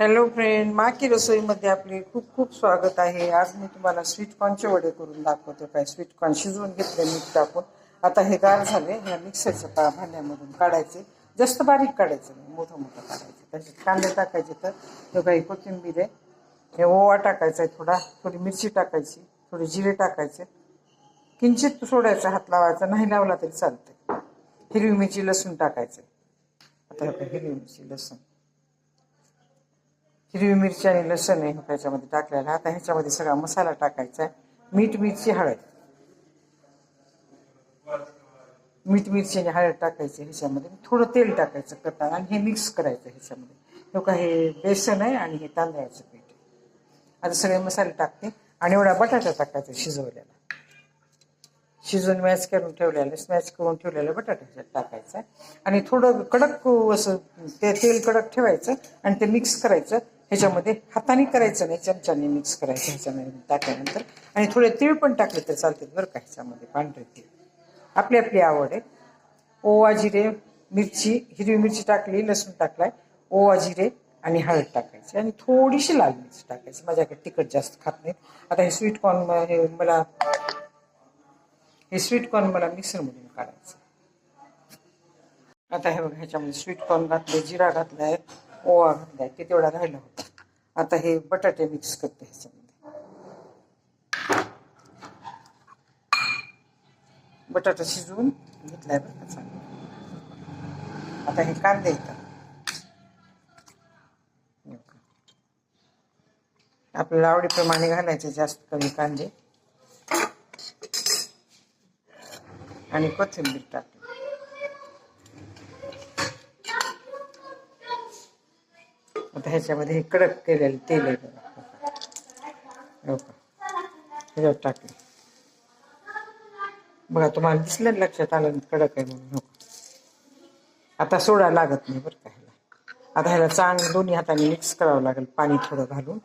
Hello friend माकी रसोईमध्ये आपले खूप खूप स्वागत आहे. आज मी तुम्हाला स्वीट कॉर्नचे वडे करून दाखवते. काय स्वीट कॉर्न शिजवून घेतले मीठ टाकून. आता हे गार झाले ह्या मिक्सरच्या पा भांड्यामधून काढायचे. जास्त बारीक काढायचं नाही मोठं मोठं काढायचं. त्याच्यात कांदे टाकायचे तर हे काही कोथिंबीर आहे. हे ओवा टाकायचा आहे थोडा थोडी मिरची टाकायची थोडी जिरे टाकायचे. किंचित सोडायचा हात लावायचा नाही लावला तरी चालतंय. हिरवी मिरची लसूण टाकायचं. आता हिरवी मिरची लसूण. हिरवी मिरची आणि लसूण आहे त्याच्यामध्ये टाकलेला. आता ह्याच्यामध्ये सगळा मसाला टाकायचा आहे. मीठ मिरची हळद. मीठ मिरची आणि हळद टाकायची ह्याच्यामध्ये. थोडं तेल टाकायचं करताना आणि हे मिक्स करायचं ह्याच्यामध्ये. लोक हे बेसन आहे आणि हे तांदळाचं पीठ आता सगळे मसाले टाकते. आणि एवढा बटाटा टाकायचा शिजवलेला. शिजवून मॅच करून ठेवलेलं स्मॅच करून ठेवलेलं बटाटा ह्याच्यात टाकायचा आणि थोडं कडक असं ते तेल कडक ठेवायचं आणि ते मिक्स करायचं. ह्याच्यामध्ये हाताने करायचं नाही चमच्याने मिक्स करायचं ह्याच्यामध्ये टाकल्यानंतर. आणि थोडे तीळ पण टाकले तर चालते बरं का ह्याच्यामध्ये पांढरे तीळ. आपली आपली आवड आहे. ओवा जिरे मिरची हिरवी मिरची टाकली लसूण टाकलाय. ओवा जिरे आणि हळद टाकायची. आणि थोडीशी लाल मिरची टाकायची. माझ्याकडे तिखट जास्त खात नाही आता हे स्वीट कॉर्न हे मला हे स्वीट कॉर्न मला मिक्सरमधून काढायचं आता हे बघा ह्याच्यामध्ये स्वीट कॉर्न घातले जिरा घातलाय ओवा घातलाय ते तेवढा राहिला होता आता हे बटाटे मिक्स करते ह्याच्यामध्ये. बटाटा शिजवून घेतलाय बरं का चांगला. आता हे कांदे येतात. आपल्याला आवडीप्रमाणे घालायचे जास्त कमी कांदे. आणि कोथिंबीर टाकली आता ह्याच्यामध्ये हे कडक केलेलं तेल आहे बघा हो का? ह्याच्यावर टाकलं. बघा तुम्हाला दिसलं ना लक्षात आलं कडक आहे म्हणून हो आता सोडा लागत नाही बरं का ह्याला. आता ह्याला चांगलं दोन्ही हाताने मिक्स करावं लागेल पाणी थोडं घालून.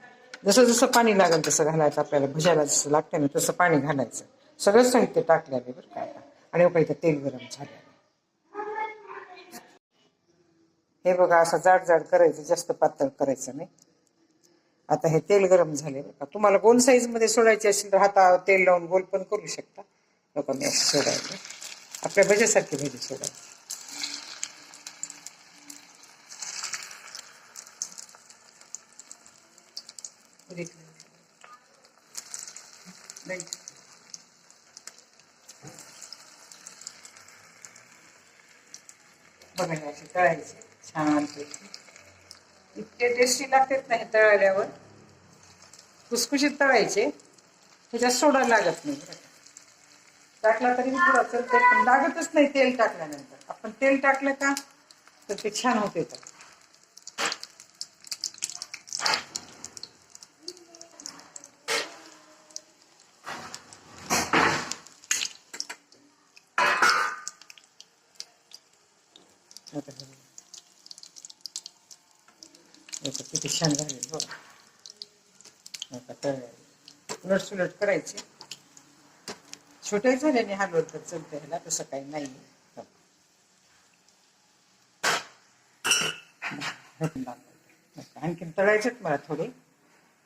जसं जसं पाणी लागेल तसं घालायचं आपल्याला भज्याला जसं लागतं ना तसं पाणी घालायचं. सगळं साहित्य टाकलेलं आहे बरं का आता आणि हो काही इथं तेल गरम झालं हे बघा असं जाड जाड करायचं जास्त पातळ करायचं नाही. आता हे तेल गरम झाले बघा तुम्हाला गोल साईजमध्ये सोडायचे असेल तर हाता तेल लावून गोल पण करू शकता. बघा मी असं सोडायचं. आपल्या भज्यासारखी भजी सोडायची. you. हे असे तळायचे छान इतके टेस्टी लागतात नाही तळल्यावर. कुसकुशीत तळायचे. ह्याच्यात सोडा लागत नाही. टाकला तरी थोडा चलते पण लागतच नाही तेल टाकल्यानंतर. आपण तेल टाकलं का तर ते छान होते. तर आता हे बघा. आता किती छान झाले बघा उलट सुलट करायचे छोटे झाल्याने हलवत तर चलते ह्याला तसं काही नाही. आणखीन तळायचेत मला थोडे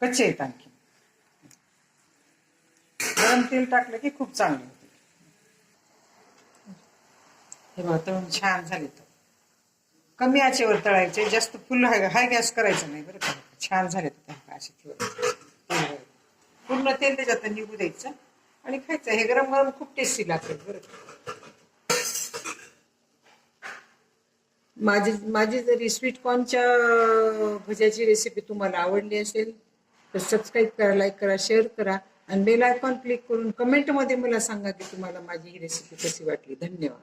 कच्चे आहेत आणखीन गरम तेल टाकलं की खूप चांगले होते. हे बघा तळून छान झाले तर कमी आचेवर तळायचे जास्त फुल हाय हाय गॅस करायचं नाही बरं का. छान झाले तर असे ठेवायचे पूर्ण तेल त्याच्यात निघू द्यायचं आणि खायचं. हे गरम गरम खूप टेस्टी लागते बरं का. माझी माझी जरी स्वीट कॉर्नच्या भज्याची रेसिपी तुम्हाला आवडली असेल तर सबस्क्राईब करा लाईक करा शेअर करा आणि बेल आयकॉन क्लिक करून कमेंटमध्ये मला सांगा की तुम्हाला माझी ही रेसिपी कशी वाटली. धन्यवाद.